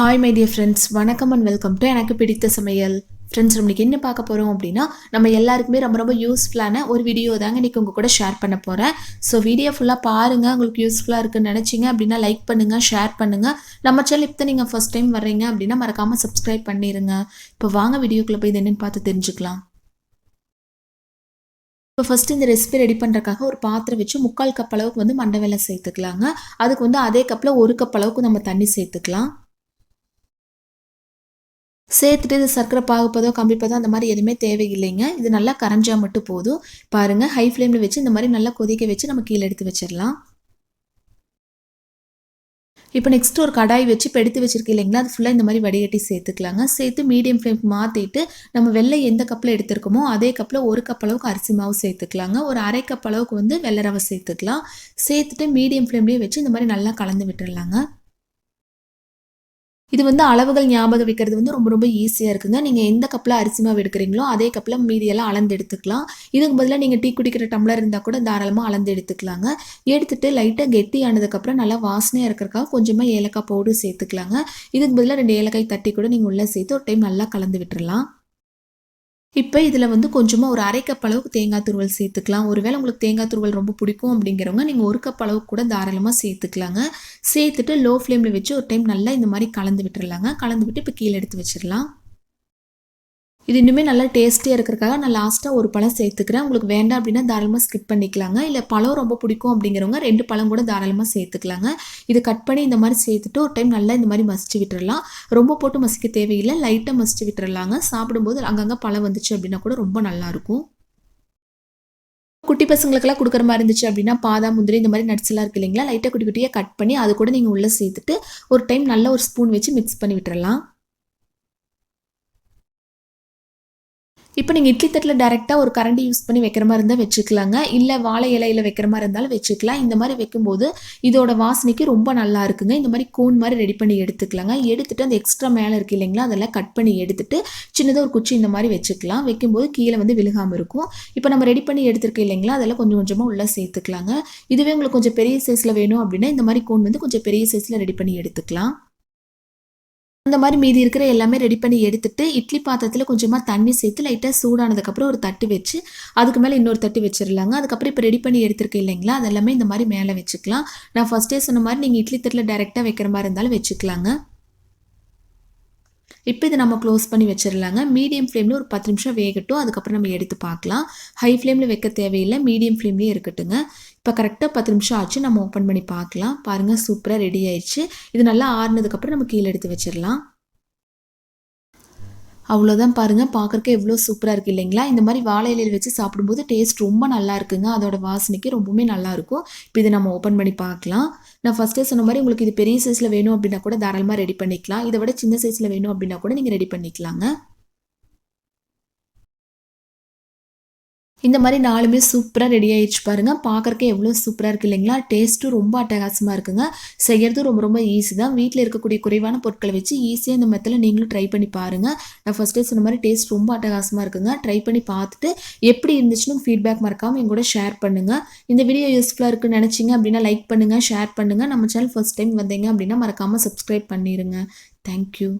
Hi my dear friends வணக்கம் and welcome to எனக்கு பிடித்த சமையல். ஃப்ரெண்ட்ஸ் நம்மளுக்கு என்ன பார்க்க போகிறோம் அப்படின்னா நம்ம எல்லாருக்குமே ரொம்ப ரொம்ப யூஸ்ஃபுல்லான ஒரு வீடியோ தாங்க இன்றைக்கி உங்கள் கூட ஷேர் பண்ண போகிறேன் ஸோ வீடியோ ஃபுல்லாக பாருங்கள் உங்களுக்கு யூஸ்ஃபுல்லாக இருக்குன்னு நினச்சிங்க அப்படின்னா லைக் பண்ணுங்கள் ஷேர் பண்ணுங்கள் நம்ம சேனல் இப்போ நீங்கள் ஃபஸ்ட் டைம் வர்றீங்க அப்படின்னா மறக்காமல் சப்ஸ்கிரைப் பண்ணிடுங்க இப்போ வாங்க வீடியோக்குள்ளே போய் இது என்னென்னு பார்த்து தெரிஞ்சுக்கலாம். இப்போ ஃபஸ்ட்டு இந்த ரெசிபி ரெடி பண்ணுறக்காக ஒரு பாத்திரம் வச்சு முக்கால் கப் அளவுக்கு வந்து மண்டை வெள்ளம் சேர்த்துக்கலாங்க. அதுக்கு வந்து அதே கப்பில் ஒரு கப் அளவுக்கு நம்ம தண்ணி சேர்த்துக்கலாம். சேர்த்துட்டு இது சர்க்கரை பாகுப்பதோ கம்பிப்பதோ அந்த மாதிரி எதுவுமே தேவையில்லைங்க. இது நல்லா கரைஞ்சா மட்டும் போதும். பாருங்கள் ஹை ஃப்ளேமில் வச்சு இந்த மாதிரி நல்லா கொதிக்க வச்சு நம்ம கீழே எடுத்து வச்சிடலாம். இப்போ நெக்ஸ்ட் ஒரு கடாய் வச்சு இப்போ எடுத்து வச்சிருக்கீங்க இல்லைங்களா? அது ஃபுல்லாக இந்த மாதிரி வடிகட்டி சேர்த்துக்கலாங்க. சேர்த்து மீடியம் ஃப்ளேம் மாற்றிட்டு நம்ம வெள்ளை எந்த கப்பில் எடுத்துருக்கோமோ அதே கப்பில் ஒரு கப் அளவுக்கு அரிசி மாவு சேர்த்துக்கலாங்க. ஒரு அரை கப் அளவுக்கு வந்து வெள்ளை ரவை சேர்த்துக்கலாம். சேர்த்துட்டு மீடியம் ஃப்ளேம்லேயே வச்சு இந்த மாதிரி நல்லா கலந்து விட்டுடலாங்க இது வந்து அளவுகள் ஞாபகம் வைக்கிறது வந்து ரொம்ப ரொம்ப ஈஸியாக இருக்குங்க. நீங்கள் எந்த கப்பில் அரிசி மாவு எடுக்கிறீங்களோ அதே கப்பில் மீதியெல்லாம் அளந்து எடுத்துக்கலாம். இதுக்கு பதிலாக நீங்கள் டீ குடிக்கிற டம்ளர் இருந்தால் கூட தாராளமாக அளந்து எடுத்துக்கலாங்க. எடுத்துட்டு லைட்டாக கெட்டி ஆனதுக்கப்புறம் நல்லா வாசனையாக இருக்கிறக்காக கொஞ்சமாக ஏலக்காய் பவுடர் சேர்த்துக்கலாங்க. இதுக்கு பதிலாக ரெண்டு ஏலக்காய் தட்டி கூட நீங்கள் உள்ளே சேர்த்து ஒரு டைம் நல்லா கலந்து விட்டுறலாம். இப்போ இதில் வந்து கொஞ்சமாக ஒரு அரை கப் அளவுக்கு தேங்காய் துருவல் சேர்த்துக்கலாம். ஒருவேளை உங்களுக்கு தேங்காய் துருவல் ரொம்ப பிடிக்கும் அப்படிங்கிறவங்க நீங்கள் ஒரு கப் அளவுக்கு கூட தாராளமாக சேர்த்துக்கலாங்க. சேர்த்துட்டு லோ ஃப்ளேமில் வச்சு ஒரு டைம் நல்லா இந்த மாதிரி கலந்து விட்டுறலாங்க. கலந்து விட்டு இப்போ கீழே எடுத்து வச்சிடலாம். இது இன்னுமே நல்லா டேஸ்டியாக இருக்கிறக்காக நான் லாஸ்ட்டாக ஒரு பழம் சேர்த்துக்கிறேன். உங்களுக்கு வேண்டாம் அப்படின்னா தாராளமாக ஸ்கிப் பண்ணிக்கலாங்க. இல்லை பழம் ரொம்ப பிடிக்கும் அப்படிங்கிறவங்க ரெண்டு பழம் கூட தாராளமாக சேர்த்துக்கலாங்க. இது கட் பண்ணி இந்த மாதிரி சேர்த்துட்டு ஒரு டைம் நல்லா இந்த மாதிரி மசிச்சு விட்டுறலாம். ரொம்ப போட்டு மசிக்க தேவையில்லை. லைட்டாக மசிச்சு விட்டுறலாங்க. சாப்பிடும்போது அங்கங்கே பழம் வந்துச்சு அப்படின்னா கூட ரொம்ப நல்லாயிருக்கும் குட்டி பசங்களுக்கெல்லாம் கொடுக்குற மாதிரி இருந்துச்சு அப்படின்னா பாதாம் முந்திரி இந்த மாதிரி நட்ஸ்லாம் இருக்குது இருக்கு இல்லைங்களா? லைட்டாக குட்டி குட்டியாக கட் பண்ணி அது கூட நீங்கள் உள்ளே சேர்த்துட்டு ஒரு டைம் நல்ல ஒரு ஸ்பூன் வச்சு மிக்ஸ் பண்ணி விட்டுறலாம். இப்போ நீங்கள் இட்லி தட்டில் டேரெக்டாக ஒரு கரண்டி யூஸ் பண்ணி வைக்கிற மாதிரி இருந்தால் வச்சுக்கலாங்க. இல்லை வாழை இலையில் வைக்கிற மாதிரி இருந்தாலும் வச்சுக்கலாம். இந்த மாதிரி வைக்கும்போது இதோட வாசனைக்கு ரொம்ப நல்லா இருக்குங்க. இந்த மாதிரி கூன் மாதிரி ரெடி பண்ணி எடுத்துக்கலாங்க. எடுத்துகிட்டு அந்த எக்ஸ்ட்ரா மேலே இருக்குது இல்லைங்களா? அதெல்லாம் கட் பண்ணி எடுத்துட்டு சின்னதாக ஒரு குச்சி இந்த மாதிரி வச்சுக்கலாம். வைக்கும்போது கீழே வந்து விழுகாமல் இருக்கும். இப்போ நம்ம ரெடி பண்ணி எடுத்துருக்கோம் இல்லைங்களா? அதெல்லாம் கொஞ்சம் கொஞ்சமாக உள்ளே சேர்த்துக்கலாங்க. இதுவே உங்களுக்கு கொஞ்சம் பெரிய சைஸில் வேணும் அப்படின்னா இந்த மாதிரி கூன் வந்து கொஞ்சம் பெரிய சைஸில் ரெடி பண்ணி எடுத்துக்கலாம். அந்த மாதிரி மீதி இருக்கிற எல்லாமே ரெடி பண்ணி எடுத்துட்டு இட்லி பாத்திரத்தில் கொஞ்சமாக தண்ணி சேர்த்து லைட்டாக சூடானதுக்கப்புறம் ஒரு தட்டு வச்சு அதுக்கு மேலே இன்னொரு தட்டு வச்சிடலாங்க. அதுக்கப்புறம் இப்போ ரெடி பண்ணி எடுத்துருக்கேன் இல்லைங்களா? அதெல்லாமே இந்த மாதிரி மேலே வச்சுக்கலாம். நான் ஃபஸ்ட்டே சொன்ன மாதிரி நீங்கள் இட்லி தட்டில் டேரெக்டாக வைக்கிற மாதிரி இருந்தாலும் வச்சுக்கலாங்க. இப்போ இதை நம்ம க்ளோஸ் பண்ணி வச்சிடலாங்க மீடியம் ஃப்ளேமில் ஒரு பத்து நிமிஷம் வேகட்டும். அதுக்கப்புறம் நம்ம எடுத்து பார்க்கலாம். ஹை ஃப்ளேமில் வைக்க தேவையில்லை. மீடியம் ஃப்ளேம்லேயே இருக்கட்டுங்க. இப்போ கரெக்டாக பத்து நிமிஷம் ஆச்சு. நம்ம ஓப்பன் பண்ணி பார்க்கலாம். பாருங்கள் சூப்பராக ரெடி ஆயிடுச்சு. இது நல்லா ஆறுனதுக்கப்புறம் நம்ம கீழே எடுத்து வச்சிடலாம் அவ்வளோதான் பாருங்கள் பார்க்குறக்கு எவ்வளோ சூப்பராக இருக்குது இல்லைங்களா? இந்த மாதிரி வாழை இலையில் வச்சு சாப்பிடும்போது டேஸ்ட் ரொம்ப நல்லா இருக்குங்க. அதோட வாசனைக்கு ரொம்பவுமே நல்லாயிருக்கும் இப்போ இதை நம்ம ஓப்பன் பண்ணி பார்க்கலாம். நான் ஃபஸ்ட்டே சொன்ன மாதிரி உங்களுக்கு இது பெரிய சைஸில் வேணும் அப்படின்னா கூட தாராளமாக ரெடி பண்ணிக்கலாம். இதை விட சின்ன சைஸில் வேணும் அப்படின்னா கூட நீங்கள் ரெடி பண்ணிக்கலாங்க. இந்த மாதிரி நாலுமே சூப்பராக ரெடி ஆயிடுச்சு பாருங்கள் பார்க்குறக்கே எவ்வளோ சூப்பராக இருக்குது இல்லைங்களா? டேஸ்ட்டும் ரொம்ப அட்டகாசமாக இருக்குங்க. செய்கிறதும் ரொம்ப ரொம்ப ஈஸி தான். வீட்டில் இருக்கக்கூடிய குறைவான பொருட்களை வச்சு ஈஸியாக இந்த மெத்தில் நீங்களும் ட்ரை பண்ணி பாருங்கள் நான் ஃபஸ்ட்டே சொன்ன மாதிரி டேஸ்ட் ரொம்ப அட்டகாசமாக இருக்குங்க. ட்ரை பண்ணி பார்த்துட்டு எப்படி இருந்துச்சுன்னு ஃபீட்பேக் மறக்காமல் எங்கூட ஷேர் பண்ணுங்கள் இந்த வீடியோ யூஸ்ஃபுல்லாக இருக்குன்னு நினச்சிங்க அப்படின்னா லைக் பண்ணுங்கள் ஷேர் பண்ணுங்கள் நம்ம சேனல் ஃபஸ்ட் டைம் வந்தீங்க அப்படின்னா மறக்காமல் சப்ஸ்கிரைப் பண்ணிடுங்க தேங்க்யூ